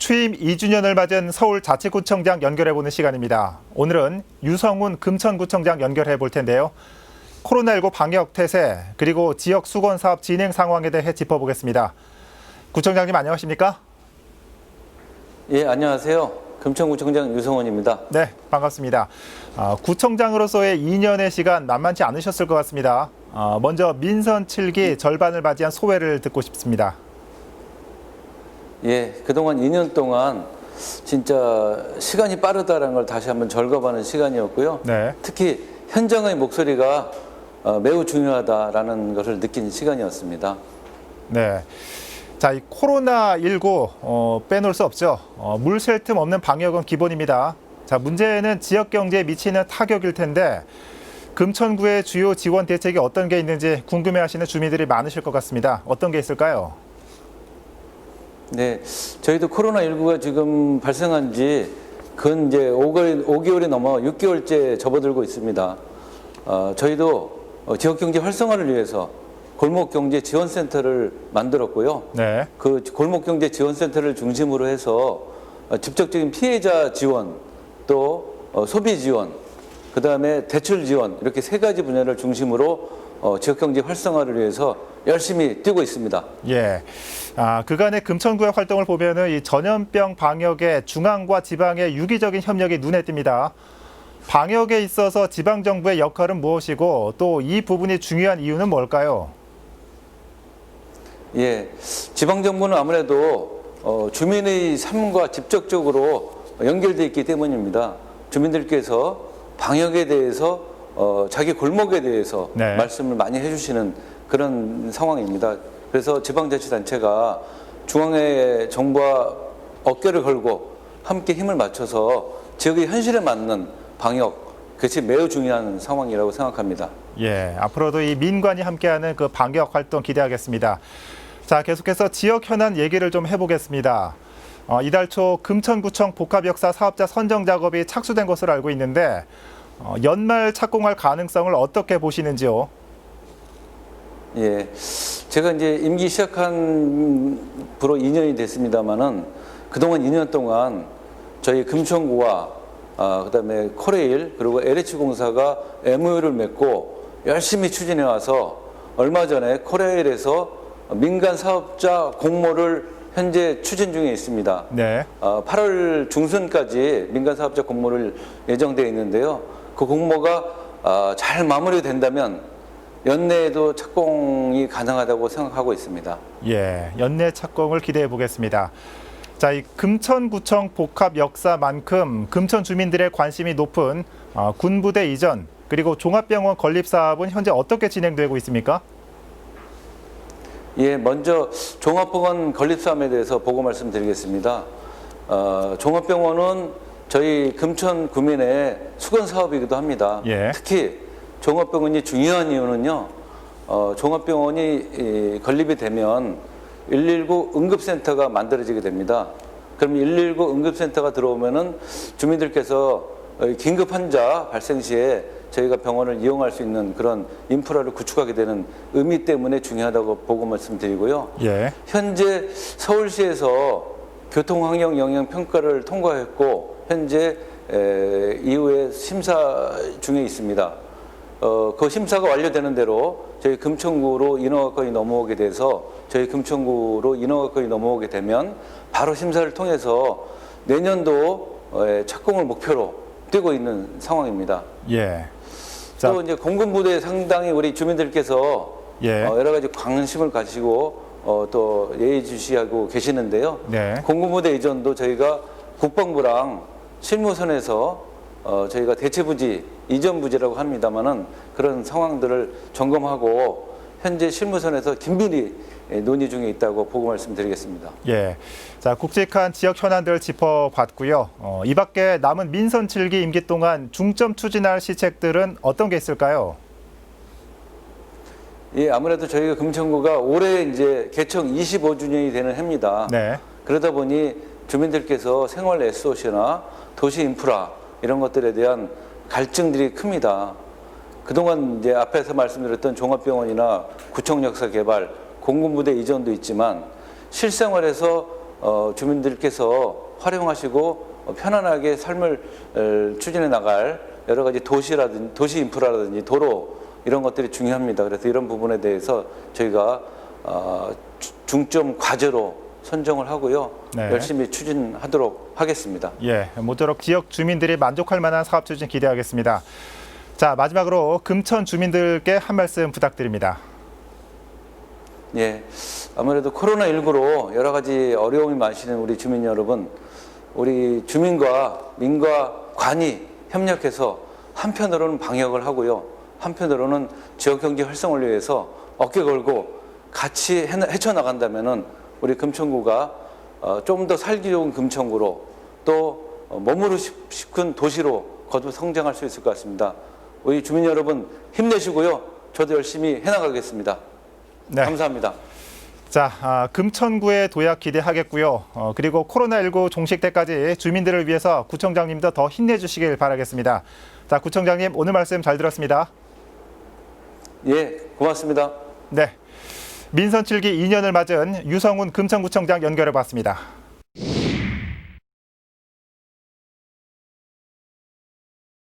취임 2주년을 맞은 서울 자치구청장 연결해보는 시간입니다. 오늘은 유성훈 금천구청장 연결해 볼 텐데요. 코로나19 방역 태세 그리고 지역 수건 사업 진행 상황에 대해 짚어보겠습니다. 구청장님 안녕하십니까? 예, 안녕하세요. 금천구청장 유성원입니다. 네, 반갑습니다. 아, 구청장으로서의 2년의 시간 만만치 않으셨을 것 같습니다. 아, 먼저 민선 7기 절반을 맞이한 소회를 듣고 싶습니다. 예, 그동안 2년 동안 진짜 시간이 빠르다는 걸 다시 한번 절감하는 시간이었고요. 네, 특히 현장의 목소리가 어, 매우 중요하다라는 것을 느낀 시간이었습니다. 네. 자, 이 코로나19 어, 빼놓을 수 없죠. 어, 물셀틈 없는 방역은 기본입니다. 자, 문제는 지역 경제에 미치는 타격일 텐데 금천구의 주요 지원 대책이 어떤 게 있는지 궁금해하시는 주민들이 많으실 것 같습니다. 어떤 게 있을까요? 네, 저희도 코로나19가 지금 발생한 지 근 이제 5개월, 5개월이 넘어 6개월째 접어들고 있습니다. 어, 저희도 어, 지역경제 활성화를 위해서 골목경제 지원센터를 만들었고요. 네. 그 골목경제 지원센터를 중심으로 해서 어, 직접적인 피해자 지원 또 어, 소비 지원 그 다음에 대출 지원 이렇게 세 가지 분야를 중심으로 어, 지역경제 활성화를 위해서 열심히 뛰고 있습니다. 예. 아, 그간의 금천구의 활동을 보면은 이 전염병 방역에 중앙과 지방의 유기적인 협력이 눈에 띕니다. 방역에 있어서 지방 정부의 역할은 무엇이고 또 이 부분이 중요한 이유는 뭘까요? 예, 지방 정부는 아무래도 어, 주민의 삶과 직접적으로 연결돼 있기 때문입니다. 주민들께서 방역에 대해서 어, 자기 골목에 대해서 네. 말씀을 많이 해주시는 그런 상황입니다. 그래서 지방자치단체가 중앙의 정부와 어깨를 걸고 함께 힘을 맞춰서 지역의 현실에 맞는 방역 그것이 매우 중요한 상황이라고 생각합니다. 예, 앞으로도 이 민관이 함께하는 그 방역 활동 기대하겠습니다. 자, 계속해서 지역 현안 얘기를 좀 해보겠습니다. 어, 이달 초 금천구청 복합역사 사업자 선정 작업이 착수된 것으로 알고 있는데 어, 연말 착공할 가능성을 어떻게 보시는지요? 예, 제가 이제 임기 시작한 부로 2년이 됐습니다만은 그동안 2년 동안 저희 금천구와 아, 그다음에 코레일 그리고 LH 공사가 MOU를 맺고 열심히 추진해 와서 얼마 전에 코레일에서 민간 사업자 공모를 현재 추진 중에 있습니다. 네. 어, 8월 중순까지 민간 사업자 공모를 예정되어 있는데요. 그 공모가 어, 잘 마무리된다면 연내에도 착공이 가능하다고 생각하고 있습니다. 예, 연내 착공을 기대해 보겠습니다. 자, 이 금천구청 복합 역사만큼 금천 주민들의 관심이 높은 어, 군부대 이전 그리고 종합병원 건립 사업은 현재 어떻게 진행되고 있습니까? 예, 먼저 종합병원 건립 사업에 대해서 보고 말씀드리겠습니다. 어, 종합병원은 저희 금천 구민의 수건 사업이기도 합니다. 예. 특히 종합병원이 중요한 이유는요. 어, 종합병원이 이, 건립이 되면 119 응급센터가 만들어지게 됩니다. 그럼 119 응급센터가 들어오면은 주민들께서 어, 긴급 환자 발생 시에 저희가 병원을 이용할 수 있는 그런 인프라를 구축하게 되는 의미 때문에 중요하다고 보고 말씀드리고요. 예. 현재 서울시에서 교통환경 영향 평가를 통과했고 현재 에, 이후에 심사 중에 있습니다. 어, 그 심사가 완료되는 대로 저희 금천구로 인허가 건이 넘어오게 돼서 저희 금천구로 인허가 건이 넘어오게 되면 바로 심사를 통해서 내년도 에, 착공을 목표로 뛰고 있는 상황입니다. 예. 자, 또 이제 공군부대 상당히 우리 주민들께서 예. 어, 여러 가지 관심을 가지고 어, 또 예의주시하고 계시는데요. 네. 공군부대 이전도 저희가 국방부랑 실무선에서 어, 저희가 대체부지 이전 부지라고 합니다만은 그런 상황들을 점검하고 현재 실무선에서 긴밀히 예, 논의 중에 있다고 보고 말씀드리겠습니다. 예. 자, 굵직한 지역 현안들 짚어봤고요. 어, 이 밖에 남은 민선 7기 임기 동안 중점 추진할 시책들은 어떤 게 있을까요? 예, 아무래도 저희가 금천구가 올해 이제 개청 25주년이 되는 해입니다. 네. 그러다 보니 주민들께서 생활 SOC나 도시 인프라 이런 것들에 대한 갈증들이 큽니다. 그동안 이제 앞에서 말씀드렸던 종합병원이나 구청 역사 개발, 공군부대 이전도 있지만 실생활에서 어, 주민들께서 활용하시고 어, 편안하게 삶을 어, 추진해 나갈 여러 가지 도시라든지 도시 인프라라든지 도로 이런 것들이 중요합니다. 그래서 이런 부분에 대해서 저희가 어, 주- 중점 과제로 선정을 하고요. 네. 열심히 추진하도록 하겠습니다. 예, 모쪼록 지역 주민들이 만족할 만한 사업 추진 기대하겠습니다. 자, 마지막으로 금천 주민들께 한 말씀 부탁드립니다. 예, 아무래도 코로나19로 여러 가지 어려움이 많으시는 우리 주민 여러분, 우리 주민과 민과 관이 협력해서 한편으로는 방역을 하고요. 한편으로는 지역 경제 활성화를 위해서 어깨 걸고 같이 해- 헤쳐나간다면은 우리 금천구가 어, 좀더 살기 좋은 금천구로 또 어, 머무르고 싶- 싶은 도시로 거듭 성장할 수 있을 것 같습니다. 우리 주민 여러분 힘내시고요. 저도 열심히 해나가겠습니다. 네. 감사합니다. 자, 아, 금천구의 도약 기대하겠고요. 어, 그리고 코로나19 종식 때까지 주민들을 위해서 구청장님도 더 힘내주시길 바라겠습니다. 자, 구청장님 오늘 말씀 잘 들었습니다. 예, 고맙습니다. 네. 민선 7기 2년을 맞은 유성훈 금천구청장 연결해 봤습니다.